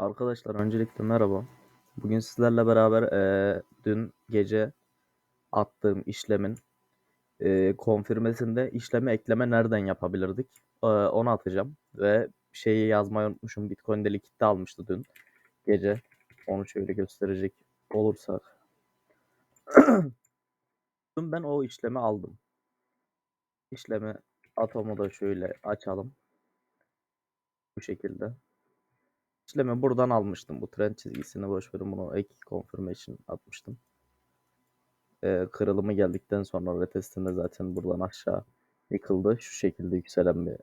Arkadaşlar öncelikle merhaba. Bugün sizlerle beraber eee, dün gece attığım işlemin eee konfirmesinde işleme ekleme nereden yapabilirdik? Eee, onu atacağım ve şeyi yazmayı unutmuşum. Bitcoin'de likitte almıştı dün gece. Onu şöyle gösterecek olursak. Dün ben o işlemi aldım. İşlemi atomu da şöyle açalım. Bu şekilde. İşlemi buradan almıştım. Bu trend çizgisini boş verin. Bunu ek confirmation atmıştım. Ee, kırılımı geldikten sonra retestinde zaten buradan aşağı yıkıldı. Şu şekilde yükselen bir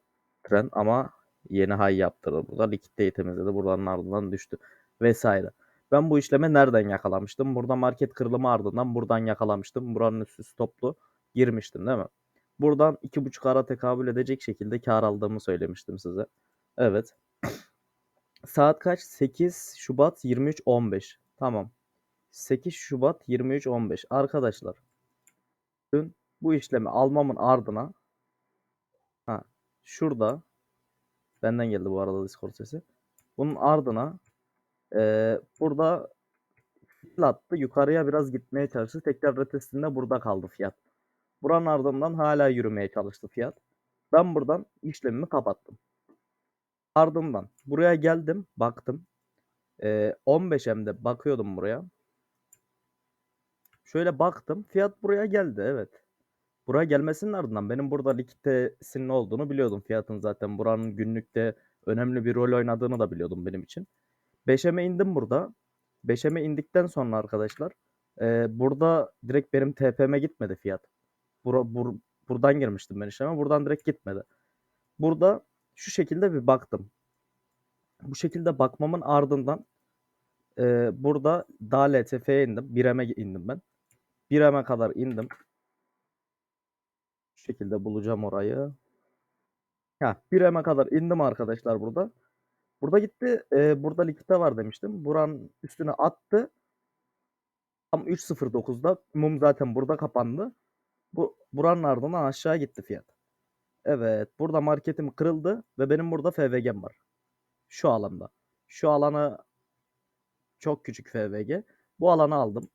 trend ama yeni high yaptırdı. Burada likitte temizledi. Buradan ardından düştü. Vesaire. Ben bu işlemi nereden yakalamıştım? Burada market kırılımı ardından buradan yakalamıştım. Buranın üstü stoplu. Girmiştim değil mi? Buradan 2.5 ara tekabül edecek şekilde kar aldığımı söylemiştim size. Evet. Saat kaç? 8 Şubat 23.15. Tamam. 8 Şubat 23.15. Arkadaşlar. Dün bu işlemi almamın ardına ha şurada benden geldi bu arada Discord sesi. Bunun ardına eee, burada attı. Yukarıya biraz gitmeye çalıştı. Tekrar retestinde burada kaldı fiyat. Buranın ardından hala yürümeye çalıştı fiyat. Ben buradan işlemimi kapattım. Ardından buraya geldim, baktım. Ee, 15M'de bakıyordum buraya. Şöyle baktım. Fiyat buraya geldi. Evet. Buraya gelmesinin ardından benim burada likiditesinin olduğunu biliyordum. Fiyatın zaten buranın günlükte önemli bir rol oynadığını da biliyordum benim için. 5M'e indim burada. 5M'e indikten sonra arkadaşlar e, burada direkt benim TP'me gitmedi fiyat. Bura, bur- buradan girmiştim ben işleme. Buradan direkt gitmedi. Burada şu şekilde bir baktım. Bu şekilde bakmamın ardından e, burada daha LTF'ye indim. 1M'e indim ben. 1M'e kadar indim. Şu şekilde bulacağım orayı. Heh, 1M'e kadar indim arkadaşlar burada. Burada gitti. e, burada likitte var demiştim. Buranın üstüne attı. Tam 3.09'da mum zaten burada kapandı. Bu buranın ardından aşağı gitti fiyat. Evet, burada marketim kırıldı ve benim burada FVG'm var. Şu alanda. Şu alanı çok küçük FVG. Bu alanı aldım.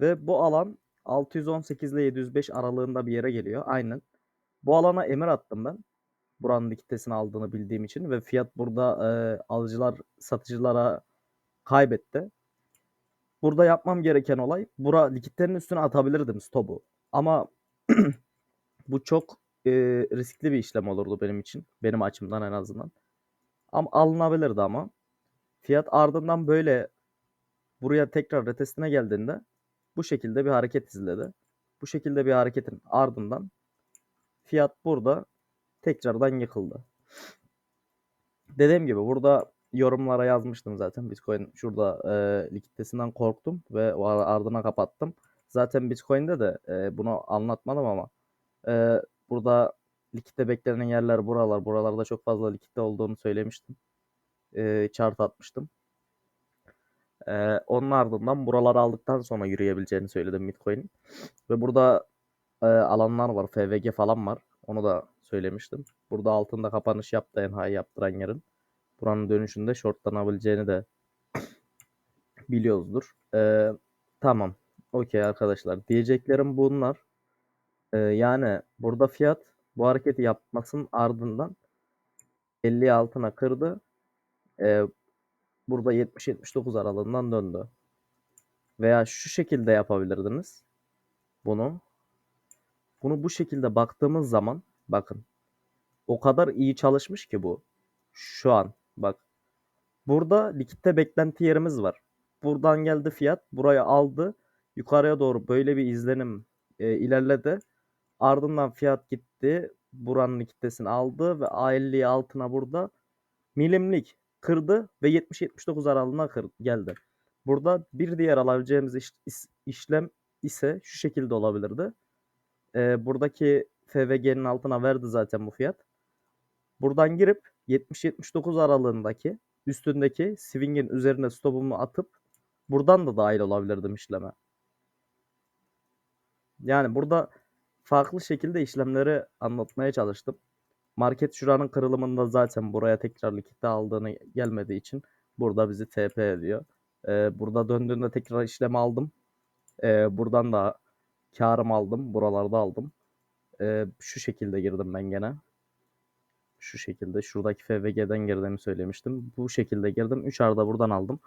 Ve bu alan 618 ile 705 aralığında bir yere geliyor. Aynen. Bu alana emir attım ben. Buranın likiditesini aldığını bildiğim için ve fiyat burada e, alıcılar satıcılara kaybetti. Burada yapmam gereken olay bura likiditenin üstüne atabilirdim stopu. Ama bu çok e, riskli bir işlem olurdu benim için. Benim açımdan en azından. Ama alınabilirdi ama. Fiyat ardından böyle buraya tekrar retestine geldiğinde bu şekilde bir hareket izledi. Bu şekilde bir hareketin ardından fiyat burada tekrardan yıkıldı. Dediğim gibi burada yorumlara yazmıştım zaten. Bitcoin şurada e, likiditesinden korktum ve ardına kapattım. Zaten Bitcoin'de de e, bunu anlatmadım ama e, burada likitte beklenen yerler buralar. Buralarda çok fazla likitte olduğunu söylemiştim. E, atmıştım. E, onun ardından buraları aldıktan sonra yürüyebileceğini söyledim Bitcoin'in. Ve burada e, alanlar var. FVG falan var. Onu da söylemiştim. Burada altında kapanış yaptı en high yaptıran yerin. Buranın dönüşünde shortlanabileceğini de biliyoruzdur. E, tamam. Okey arkadaşlar. Diyeceklerim bunlar. Yani burada fiyat bu hareketi yapmasının ardından 50 altına kırdı. E, burada 70-79 aralığından döndü. Veya şu şekilde yapabilirdiniz. Bunu. Bunu bu şekilde baktığımız zaman bakın. O kadar iyi çalışmış ki bu. Şu an bak. Burada likitte beklenti yerimiz var. Buradan geldi fiyat. Burayı aldı. Yukarıya doğru böyle bir izlenim e, ilerledi. Ardından fiyat gitti. Buranın likiditesini aldı ve A50'yi altına burada milimlik kırdı ve 70-79 aralığına kır, geldi. Burada bir diğer alabileceğimiz iş- is- işlem ise şu şekilde olabilirdi. Ee, buradaki FVG'nin altına verdi zaten bu fiyat. Buradan girip 70-79 aralığındaki üstündeki swing'in üzerine stopumu atıp buradan da dahil olabilirdim işleme. Yani burada farklı şekilde işlemleri anlatmaya çalıştım. Market şuranın kırılımında zaten buraya tekrar likitte aldığını gelmediği için Burada bizi TP ediyor. Ee, burada döndüğünde tekrar işlemi aldım. Ee, buradan da karımı aldım. Buralarda aldım. Ee, şu şekilde girdim ben gene. Şu şekilde. Şuradaki FVG'den girdiğimi söylemiştim. Bu şekilde girdim. 3 da buradan aldım.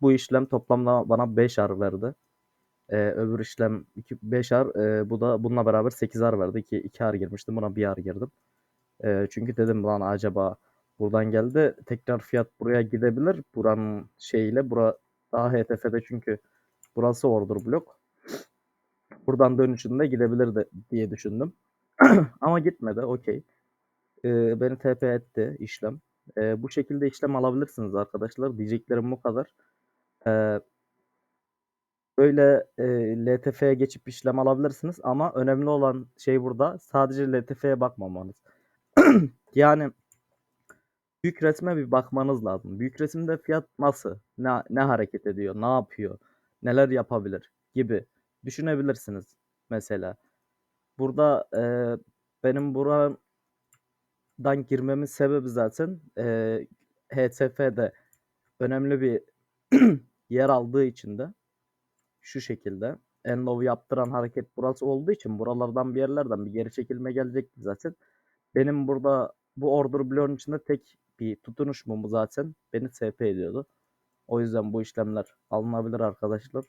Bu işlem toplamda bana 5 ar verdi. Ee, öbür işlem 5 ar. Ee, bu da bununla beraber 8 ar verdi. 2, 2 ar girmiştim. Buna 1 ar girdim. Ee, çünkü dedim lan acaba buradan geldi. Tekrar fiyat buraya gidebilir. Buranın şeyiyle. Bura daha HTF'de çünkü burası order blok. Buradan dönüşünde gidebilir de diye düşündüm. Ama gitmedi. Okey. Ee, beni TP etti işlem. Ee, bu şekilde işlem alabilirsiniz arkadaşlar. Diyeceklerim bu kadar. Ee, böyle e, LTF'ye geçip işlem alabilirsiniz ama önemli olan şey burada sadece LTF'ye bakmamanız. yani büyük resme bir bakmanız lazım. Büyük resimde fiyat nasıl? Ne, ne hareket ediyor? Ne yapıyor? Neler yapabilir? Gibi düşünebilirsiniz mesela. Burada e, benim buradan girmemin sebebi zaten e, HTF'de önemli bir yer aldığı için de şu şekilde en low yaptıran hareket burası olduğu için buralardan bir yerlerden bir geri çekilme gelecekti zaten. Benim burada bu order bloğun içinde tek bir tutunuş mumu zaten beni SP ediyordu. O yüzden bu işlemler alınabilir arkadaşlar.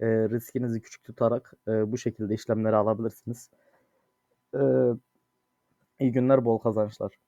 E, riskinizi küçük tutarak e, bu şekilde işlemleri alabilirsiniz. E, iyi günler, bol kazançlar.